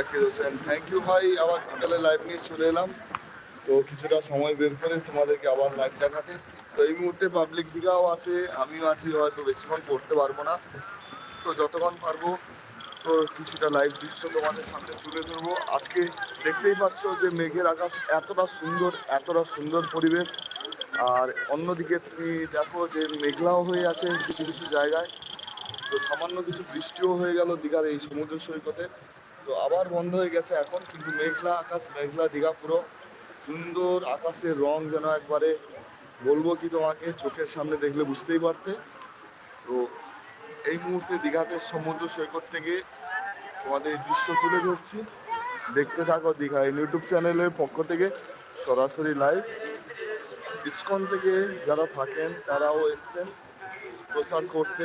Zakir Hossain thank you ভাই, আবার বিকালে লাইভ নিয়ে চলে এলাম। তো কিছুটা সময় বের করে তোমাদেরকে আবার লাইভ দেখাতে। তো এই মুহূর্তে পাবলিক দিঘাও আছে, আমিও আছি, হয়তো বেশিক্ষণ করতে পারব না। তো যতক্ষণ পারব, তো কিছুটা লাইভ দৃশ্য তোমাদের সামনে তুলে ধরবো। আজকে দেখতেই পাচ্ছ যে মেঘের আকাশ এতটা সুন্দর এতটা সুন্দর পরিবেশ। আর অন্যদিকে তুমি দেখো যে মেঘলাও হয়ে আছে কিছু কিছু জায়গায়। তো সামান্য কিছু বৃষ্টিও হয়ে গেল দীঘার এই সমুদ্র সৈকতে। তো আবার বন্ধ হয়ে গেছে এখন, কিন্তু মেঘলা আকাশ, মেঘলা দীঘা, পুরো সুন্দর আকাশের রং যেন একবারে বলব কি তোমাকে, চোখের সামনে দেখলে বুঝতেই পারতে। তো এই মুহূর্তে দীঘাতে সমুদ্র সৈকত থেকে তোমাদের দৃশ্য তুলে ধরছি। দেখতে থাকো দীঘা ইউটিউব চ্যানেলের পক্ষ থেকে, সরাসরি লাইভ। ইসকন থেকে যারা থাকেন, তারাও এসছেন প্রচার করতে।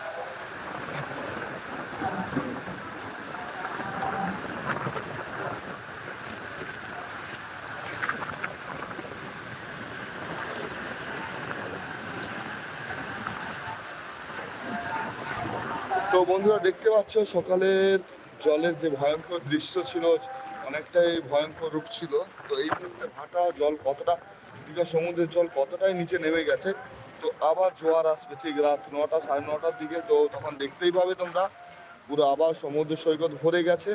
বন্ধুরা দেখতে পাচ্ছ, সকালের জলের যে ভয়ঙ্কর দৃশ্য ছিল, অনেকটাই ভয়ঙ্কর রূপ ছিল। তো এই মুহূর্তে ভাটা জল কতটা, দীঘা সমুদ্রের জল কতটাই নিচে নেমে গেছে? তো আবার জোয়ার আসবে ঠিক রাত নটা, সাড়ে নটার দিকে। তো তখন দেখতেই পাবে তোমরা, পুরো আবার সমুদ্র সৈকত ভরে গেছে।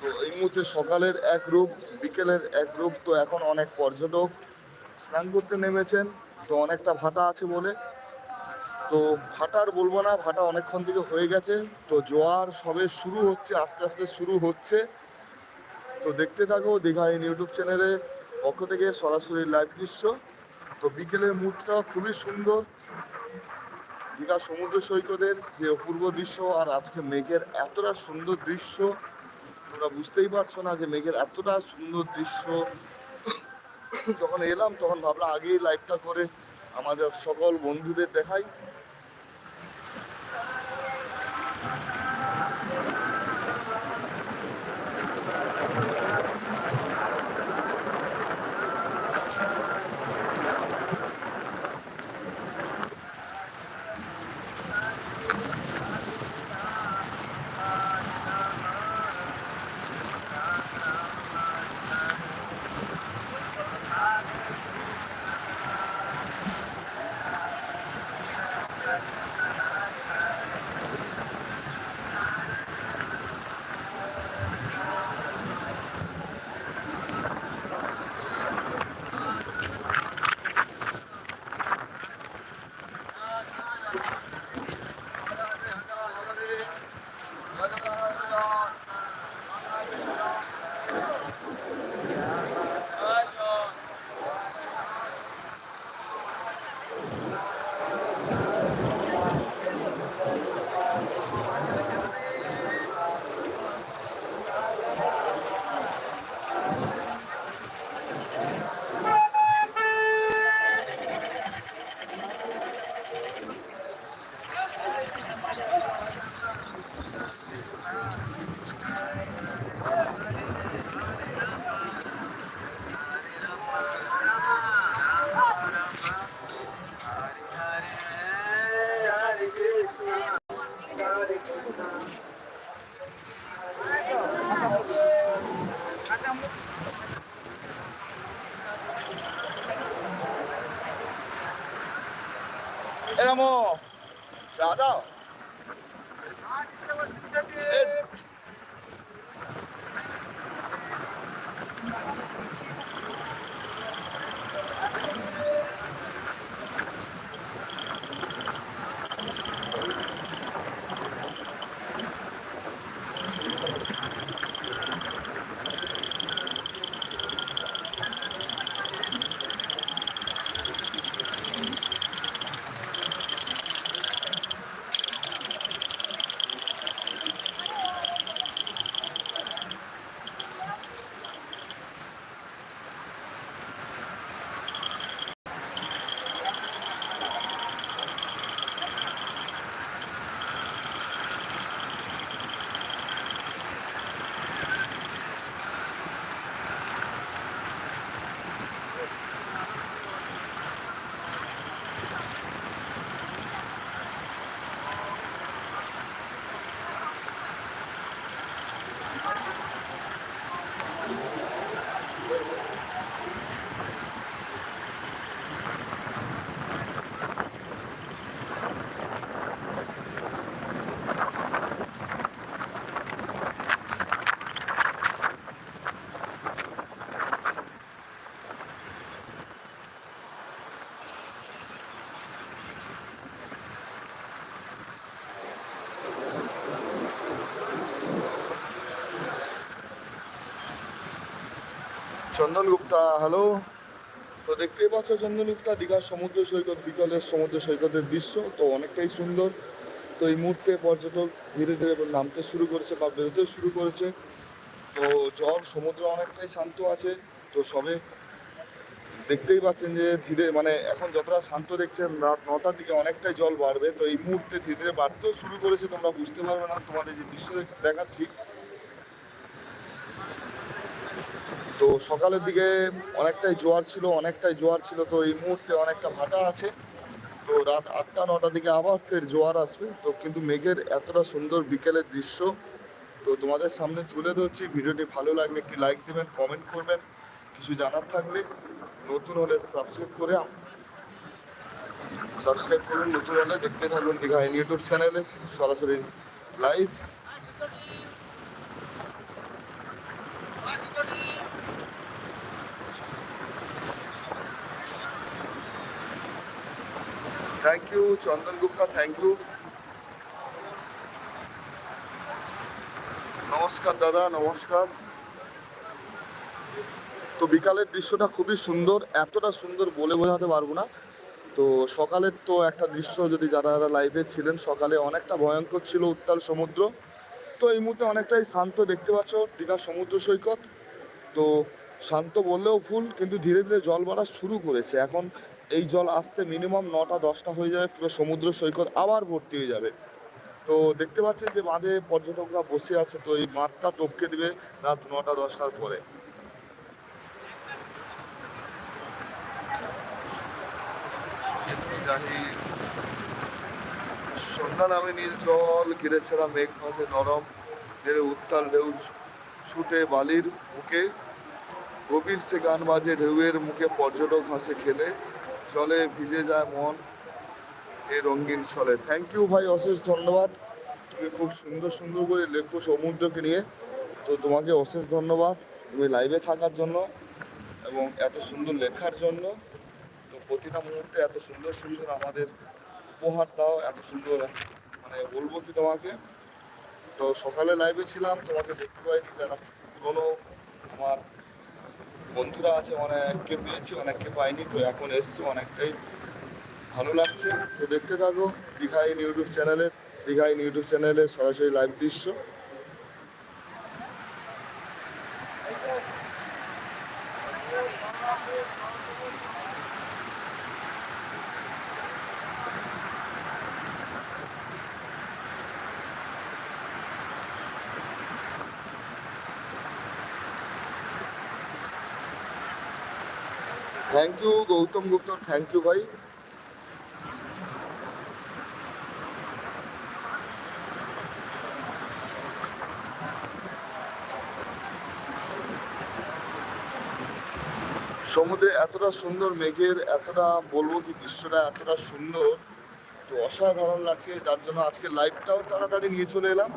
তো এই মুহূর্তে সকালের এক রূপ, বিকেলের এক রূপ তো এখন অনেক পর্যটক স্নান করতে নেমেছেন। তো অনেকটা ভাটা আছে বলে তো ভাটার বলব না, ভাটা অনেকক্ষণ থেকে হয়ে গেছে। তো জোয়ার সবে শুরু হচ্ছে, আস্তে আস্তে শুরু হচ্ছে। তো দেখতে থাকো দীঘা ইন ইউটিউব চ্যানেলে পক্ষ থেকে সরাসরি লাইভ দৃশ্য। তো বিকেলের মুডটা খুবই সুন্দর। দীঘা সমুদ্র সৈকতের যে অপূর্ব দৃশ্য আর আজকে মেঘের এতটা সুন্দর দৃশ্য, তোমরা বুঝতেই পারছ না যে মেঘের এতটা সুন্দর দৃশ্য। যখন এলাম তখন ভাবলাম আগেই লাইভটা করে আমাদের সকল বন্ধুদের দেখাই। এরম চা দাও চন্দন গুপ্তা হ্যালো তো দেখতেই পাচ্ছ চন্দন গুপ্তা দীঘার সমুদ্র সৈকত, বিকালের সমুদ্র সৈকতের দৃশ্য, তো অনেকটাই সুন্দর। তো এই মুহূর্তে পর্যটক ধীরে ধীরে নামতে শুরু করেছে বা বেরোতে শুরু করেছে। তো জল, সমুদ্র অনেকটাই শান্ত আছে, তো সবে দেখতেই পাচ্ছেন যে ধীরে মানে এখন যতটা শান্ত দেখছেন রাত নটার দিকে অনেকটাই জল বাড়বে। তো এই মুহূর্তে ধীরে ধীরে বাড়তেও শুরু করেছে, তোমরা বুঝতে পারবে না। তোমাদের যে দৃশ্য দেখাচ্ছি তো সকালের দিকে অনেকটাই জোয়ার ছিল, অনেকটাই জোয়ার ছিল, তো এই মুহূর্তে অনেকটা ভাটা আছে। তো রাত আটটা, নটার দিকে আবার ফের জোয়ার আসবে। তো কিন্তু মেঘের এতটা সুন্দর বিকেলের দৃশ্য, তো তোমাদের সামনে তুলে ধরছি। ভিডিওটি ভালো লাগলে একটি লাইক দেবেন কমেন্ট করবেন। কিছু জানার থাকলে নতুন হলে সাবস্ক্রাইব করে সাবস্ক্রাইব করুন, নতুন হলে দেখতে থাকুন দীঘা ইউটিউব চ্যানেলে সরাসরি live thank you Chandan Gupta thank you নমস্কার দাদা নমস্কার তো বিকালের দৃশ্যটা খুবই সুন্দর, এতটা সুন্দর বলে বোঝাতে পারব না। তো সকালের তো একটা দৃশ্য, যদি যারা যারা লাইভে ছিলেন, সকালে অনেকটা ভয়ঙ্কর ছিল উত্তাল সমুদ্র। তো এই মুহূর্তে অনেকটাই শান্ত দেখতে পাচ্ছ, দীঘা সমুদ্র সৈকত। তো শান্ত বললেও ভুল, কিন্তু ধীরে ধীরে জল বাড়া শুরু করেছে। এখন এই জল আসতে মিনিমাম নটা, দশটা হয়ে যাবে, পুরো সমুদ্র সৈকত আবার ভর্তি হয়ে যাবে। তো দেখতে পাচ্ছেন যে বাঁধে পর্যটকরা বসে আছে, তো এই বাঁধটা টপকে দিবে রাত নটা, দশটার পরে। সন্ধ্যা নামে জল ঘিরে ছেঁড়া মেঘ ভাসে নরম ঢেউ উত্তাল ঢেউ ছুটে বালির বুকে গভীর সে গান বাজে, ঢেউয়ের মুখে পর্যটক হাসে, খেলে। জলে ভিজে যায় মন এই রঙিন ছলে। থ্যাংক ইউ ভাই, অশেষ ধন্যবাদ। তুমি খুব সুন্দর সুন্দর করে লেখো সমুদ্রকে নিয়ে। তো তোমাকে অশেষ ধন্যবাদ। তুমি লাইভে থাকার জন্য এবং এত সুন্দর লেখার জন্য। তো প্রতিটা মুহূর্তে এত সুন্দর সুন্দর আমাদের উপহার দাও, এত সুন্দর মানে বলব কি তোমাকে? তো সকালে লাইভে ছিলাম, তোমাকে দেখতে পাইনি, যারা পুরোনো আমার বন্ধুরা আছে অনেককে পেয়েছি, অনেককে পাইনি, তো এখন এসছে, অনেকটাই ভালো লাগছে। তো দেখতে থাকো দীঘাইন ইউটিউব চ্যানেলে দীঘাইন ইউটিউব চ্যানেলে সরাসরি লাইভ দৃশ্য। Thank you Gautam Gupta thank you ভাই সমুদ্রে এতটা সুন্দর মেঘের, এতটা বলব কি দৃশ্যটা এতটা সুন্দর, তো অসাধারণ লাগছে। যার জন্য আজকে লাইভটাও তাড়াতাড়ি নিয়ে চলে এলাম।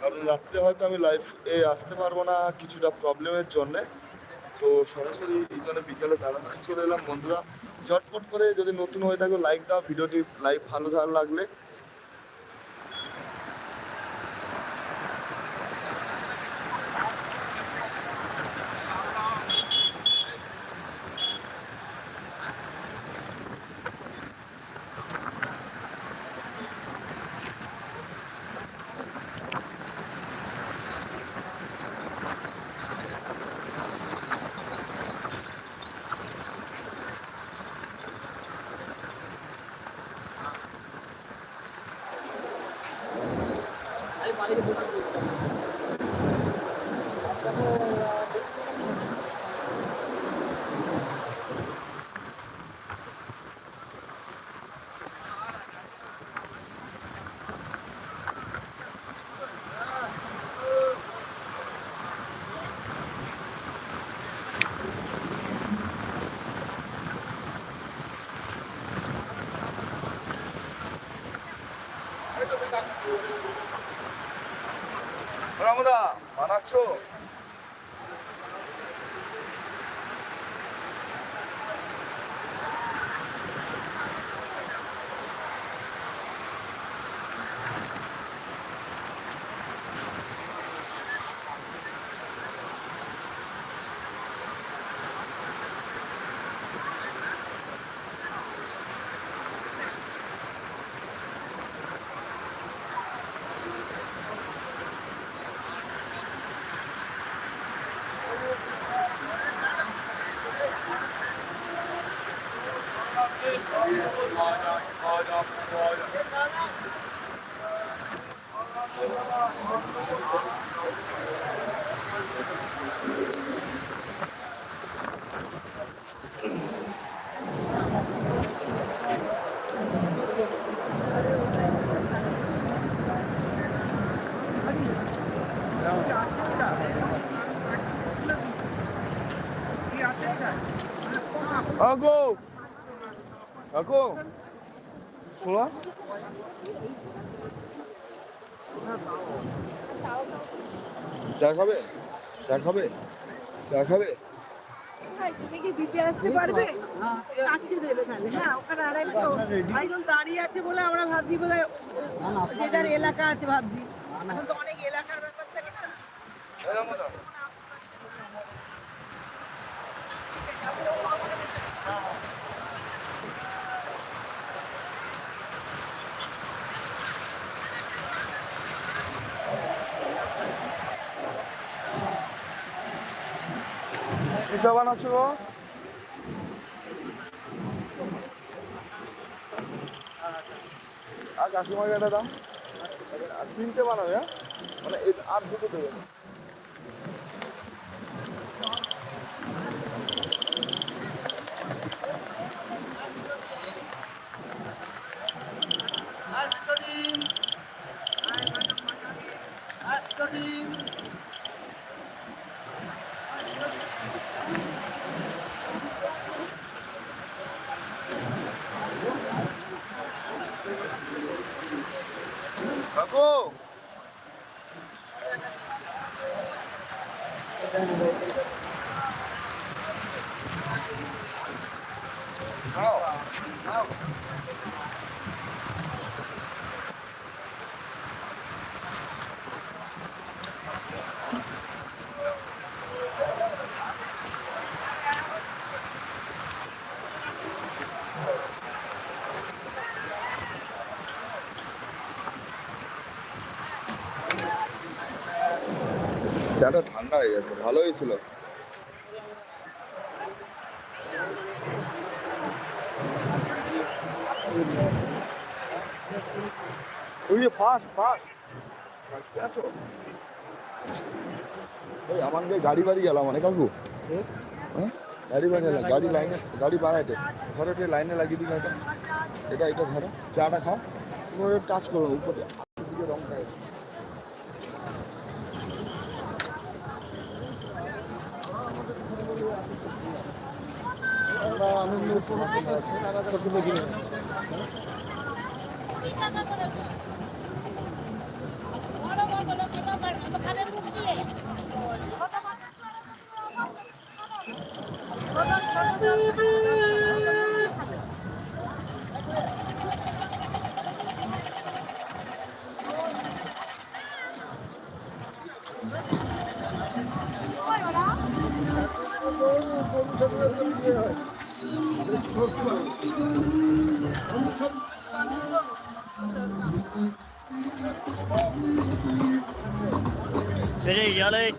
কারণ রাত্রে হয়তো আমি লাইভ এ আসতে পারব না কিছুটা প্রবলেমের জন্যে। তো সরাসরি এই জন্য বিকেলে তাড়াতাড়ি চলে এলাম। বন্ধুরা, ঝটপট করে যদি নতুন হয়ে থাকো লাইক দাও, ভিডিওটি লাইভ ভালো আমাদের ভালো লাগলে রামদা বানাচ্ছ কাকু কাকু শোনো চা খাবে? চা খাবে? চা খাবে? তুমি কি দিতে আসতে পারবে? চারটে দেবে তাহলে হ্যাঁ ওখানে আড়াইশো একজন দাঁড়িয়ে আছে বলে আমরা ভাবছি বোধ হয় এলাকা আছে ভাবছি। এখন তো অনেক এলাকার ব্যাপার থাকে না। এই নাও দাও। কি চা বানাচ্ছ আর কাকিমাকে একটা দাম? তিনটে বানাবে হ্যাঁ? মানে আর দুটো দেবে কাকু নাও চাটা ঠান্ডা হয়ে গেছে, ভালো হয়েছিল। ওই ফাস্ট ফাস্ট ফাস্টে আমার গাড়ি বাড়ি গেলাম মানে কাকু। হ্যাঁ? গাড়ি গেলাম, গাড়ি লাইনে, গাড়ি বাড়াইতে। ধরো লাইনে লাগিয়ে দিন এটা এটা ধরো চাটা খাও। টাচ করো উপরে দিকে রং খায় বেরিয়ে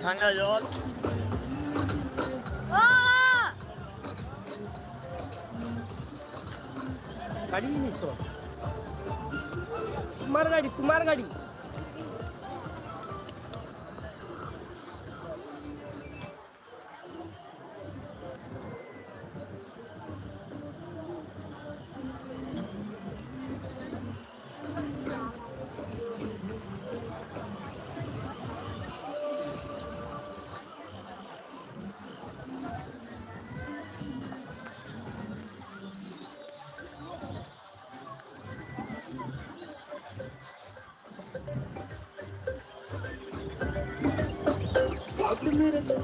ঠান্ডা জল। গাড়ি নিস তোমার গাড়ি তোমার গাড়ি। ये रे ये